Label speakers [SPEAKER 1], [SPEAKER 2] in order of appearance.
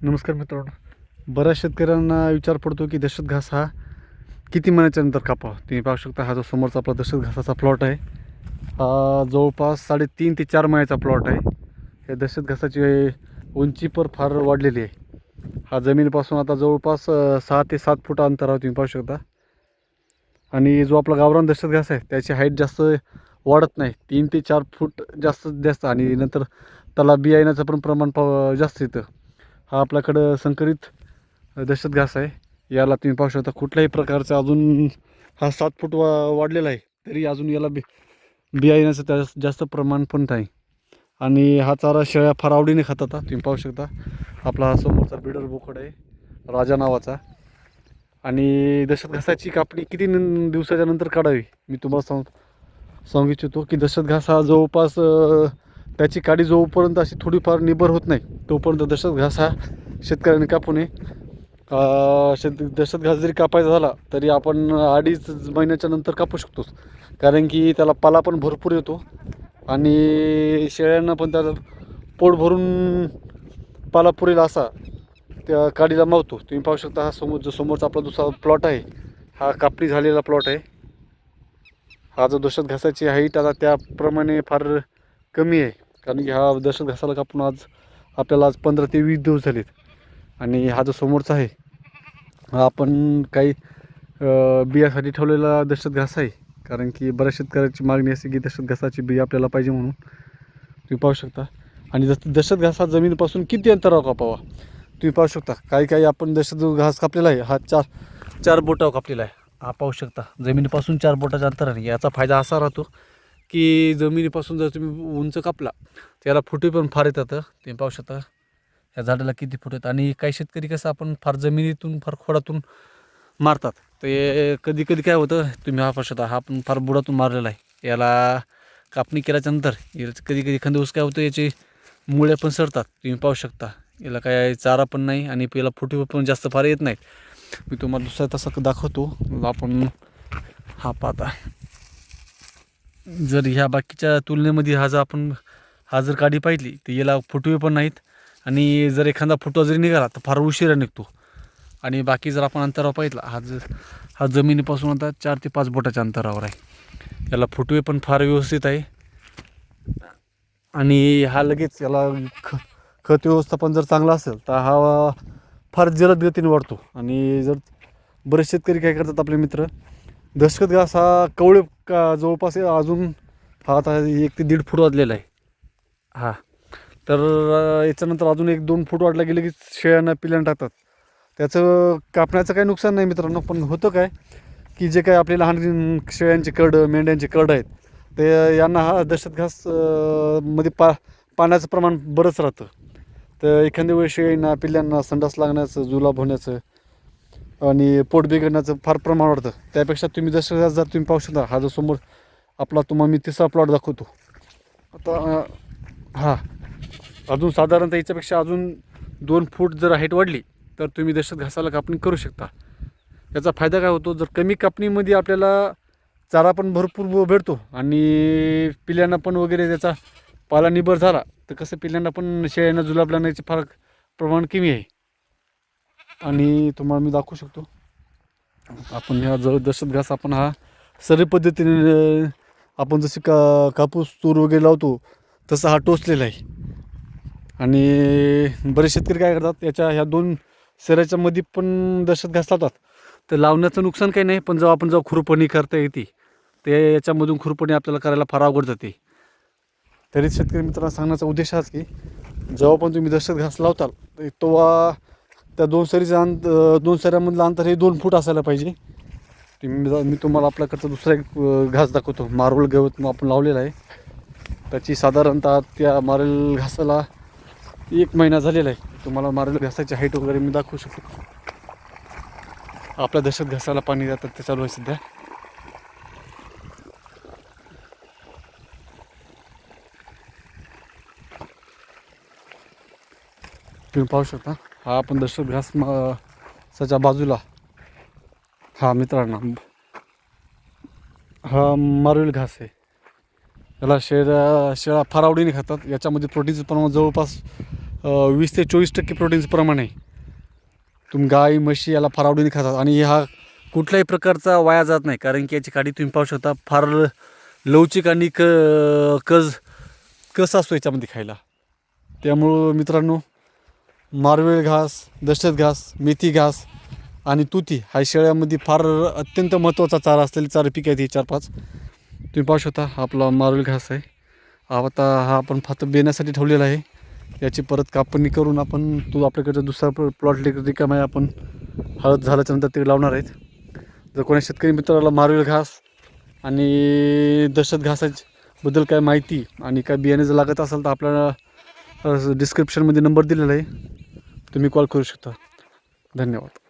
[SPEAKER 1] नमस्कार मित्रांनो. बऱ्याच शेतकऱ्यांना विचार पडतो की दशत घास हा किती महिन्याच्या नंतर कापावा? तुम्ही पाहू शकता हा जो समोरचा आपला दशत घासाचा प्लॉट आहे हा जवळपास साडेतीन ते चार महिन्याचा प्लॉट आहे. या दहशत घासाची उंची पण फार वाढलेली आहे. हा जमिनीपासून आता जवळपास सहा ते सात फूट अंतरावर तुम्ही पाहू शकता. आणि जो आपला गावरान दहशत घास आहे त्याची हाईट जास्त वाढत नाही. तीन ते चार फूट जास्त जास्त. आणि नंतर त्याला बियाण्याचं पण प्रमाण प जास्त येतं हा आपल्याकडं संकरित दहशत घास आहे. याला तुम्ही पाहू शकता कुठल्याही प्रकारचा अजून हा सात फूट वा वाढलेला आहे तरी अजून याला बि बिया येण्याचं त्या जास्त प्रमाण पण नाही. आणि हा चारा शेळ्या फार आवडीने खातात होता तुम्ही पाहू शकता आपला हा समोरचा बिडर बोकड आहे राजा नावाचा. आणि दहशत घासाची कापणी किती दिवसाच्या नंतर काढावी? मी तुम्हाला सांग सांगू इच्छितो की दहशत घास हा जवळपास त्याची काडी जोपर्यंत अशी थोडीफार निबर होत नाही तोपर्यंत दशत घास हा शेतकऱ्याने कापू नये शेत दशत घास जरी कापायचा झाला तरी आपण अडीच महिन्याच्या नंतर कापू शकतोच. कारण की त्याला पाला पण भरपूर येतो आणि शेळ्यांना पण त्याला पोट भरून पाला पुरेल असा त्या काडीला मावतो. तुम्ही पाहू शकता हा समोर जो समोरचा आपला दुसरा प्लॉट आहे हा कापणी झालेला प्लॉट आहे. हा जो दशत घासाची हाईट आता त्याप्रमाणे फार कमी आहे. कारण की हा दहशत घासाला कापून आज आपल्याला आज पंधरा ते वीस दिवस झालेत. आणि हा जो समोरचा आहे हा आपण काही बियासाठी ठेवलेला दहशत घास आहे. कारण की बऱ्याच शेतकऱ्याची मागणी असते की दहशत घासाची बिया आपल्याला पाहिजे म्हणून तुम्ही पाहू शकता. आणि जस दहशत घास हा जमिनीपासून किती अंतरावर कापावा तुम्ही पाहू शकता. काही काही आपण दहशत घास कापलेला आहे हा चार चार बोटावर कापलेला आहे. हा पाहू शकता. जमिनीपासून चार बोटाच्या अंतराने याचा फायदा असा राहतो की जमिनीपासून जर तुम्ही उंच कापला त्याला फुटे पण फार येतात ते पाहू शकता. ह्या झाडाला किती फुट येतात आणि काही शेतकरी कसं आपण फार जमिनीतून फार खोडातून मारतात. ते कधी कधी काय होतं तुम्ही हा पाहू शकता हा पण फार बुडातून मारलेला आहे. याला कापणी केल्याच्यानंतर कधी कधी एखाद्या दिवस काय होतं याचे मुळे पण सरतात तुम्ही पाहू शकता याला काय चारा पण नाही आणि याला फुटे पण जास्त फार येत नाहीत. मी तुम्हाला दुसरा तसा दाखवतो. आपण हा पाहता. जर ह्या बाकीच्या तुलनेमध्ये हा जर आपण हा जर गाडी पाहिली तर याला फुटवे पण नाहीत. आणि जर एखादा फुटवा जरी निघाला तर फार उशिरा निघतो. आणि बाकी जर आपण अंतरावर पाहितला हा जर हा जमिनीपासून आता चार ते पाच बोटाच्या अंतरावर आहे. याला फुटवे पण फार व्यवस्थित आहे. आणि हा लगेच याला ख खत व्यवस्थापन जर चांगलं असेल तर हा फार जलद गतीने वाढतो. आणि जर बरेच शेतकरी काय करतात आपले मित्र दहशत घास हा कवळे का जवळपास अजून हा आता एक ते दीड फूट वाजलेला आहे. हा. तर याच्यानंतर अजून एक दोन फूट वाढला गेले की शेळ्यांना पिल्यानं टाकतात. त्याचं कापण्याचं काही नुकसान नाही मित्रांनो पण होतं काय की जे काय आपले लहान शेळ्यांचे कड मेंढ्यांचे कड आहेत ते यांना हा दहशतघासमध्ये पा पाण्याचं प्रमाण बरंच राहतं. तर एखाद्या वेळी शेळींना पिल्ल्यांना संडास लागण्याचं जुलाब होण्याचं आणि पोट बिघडण्याचं फार प्रमाण वाढतं. त्यापेक्षा तुम्ही जसं जर तुम्ही पाहू शकता. हा जो समोर आपला तुम्हाला मी तिसरा प्लॉट दाखवतो. आता हां. अजून साधारणतः याच्यापेक्षा अजून दोन फूट जर हाईट वाढली तर तुम्ही दहशत घासाला कापणी करू शकता. याचा फायदा काय होतो? जर कमी कापणीमध्ये आपल्याला चारा पण भरपूर भेटतो आणि पिल्यांना पण वगैरे त्याचा पाला निबर झाला तर कसं पिल्यांना पण शेळ्यांना जुलाब लागण्याचे फार प्रमाण कमी आहे. आणि तुम्हाला मी दाखवू शकतो. आपण ह्या जर दहशत घास आपण हा सरळ पद्धतीने आपण जसे का कापूस तूर वगैरे लावतो तसा हा टोचलेला आहे. आणि बरेच शेतकरी काय करतात याच्या ह्या दोन सऱ्याच्या मध्ये पण दशत घास लावतात. तर लावण्याचं नुकसान काही नाही पण जेव्हा आपण जेव्हा खुरपणी करता येते ते याच्यामधून खुरपणी आपल्याला करायला फार अवघड जाते. तरी शेतकरी मित्रांना सांगण्याचा उद्देश हाच की जेव्हा पण तुम्ही दशत घास लावताल तर तेव्हा त्या दोन सरीचं अंत दोन सऱ्यामधलं अंतर हे दोन फूट असायला पाहिजे. तुम्ही मी तुम्हाला आपल्याकडचा दुसरा एक घास दाखवतो. मार्बल गवत आपण लावलेला आहे. त्याची साधारणतः त्या मारेल घासाला एक महिना झालेला आहे. तुम्हाला मारेल घासाची हाईट वगैरे मी दाखवू शकतो. आपल्या दहशत घासाला पाणी जातात ते चालू आहे सध्या. तुम्ही पाहू शकता. हा आपण दशरथ घास साच्या बाजूला. हा मित्रांनो हा मारवेल घास आहे. याला शेळ्या शेळ्या फार आवडीने खातात. याच्यामध्ये प्रोटीनचं प्रमाण जवळपास वीस ते चोवीस टक्के प्रोटीन्स प्रमाण आहे. तुम्ही गाय म्हशी याला फार आवडीने खातात. आणि हा कुठल्याही प्रकारचा वाया जात नाही कारण की याची काडी तुम्ही पाहू शकता फार लवचिक आणि क कज कस असतो याच्यामध्ये खायला. त्यामुळं मित्रांनो मारवेळ घास दशरथ घास मेथी घास आणि तुती हा शेळ्यामध्ये फार अत्यंत महत्त्वाचा चारा असलेली चारा पीक आहेत ही चार पाच. तुम्ही पाहू शकता हा आपला मारवेळ घास आहे. हा आता हा आपण फक्त बेण्यासाठी ठेवलेला आहे. याची परत कापणी करून आपण तो आपल्याकडचा दुसरा प्लॉट रिकामा आहे आपण हळद झाल्याच्यानंतर ते लावणार आहेत. जर कोणा शेतकरी मित्राला मारवेळ घास आणि दशत घासाबद्दल काय माहिती आणि काय बियाणे जर लागत असेल तर आपल्याला डिस्क्रिप्शनमध्ये नंबर दिलेला आहे. तुम्ही कॉल करू शकता. धन्यवाद.